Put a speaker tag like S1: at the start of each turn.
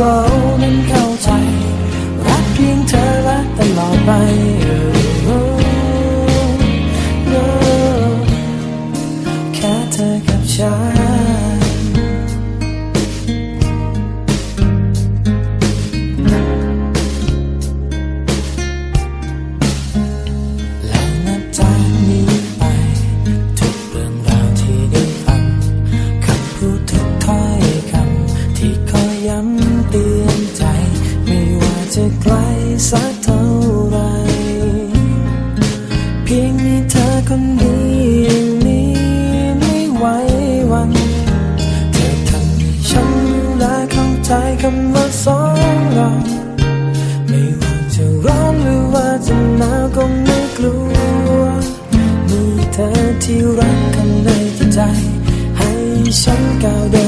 S1: เรานั้นเข้าใจ รักเพียงเธอและตลอดไปแค่เธอกับฉัน จะไกลสักเท่าไร เพียงมีเธอคนเดียวนี้ไม่ไหววันเธอทำให้ฉันและเข้าใจคำว่าสองเราไม่ว่าจะร้อนหรือว่าจะหนาวก็ไม่กลัว มีเธอที่รักข้างในใจ ให้ฉันก้าวเดิน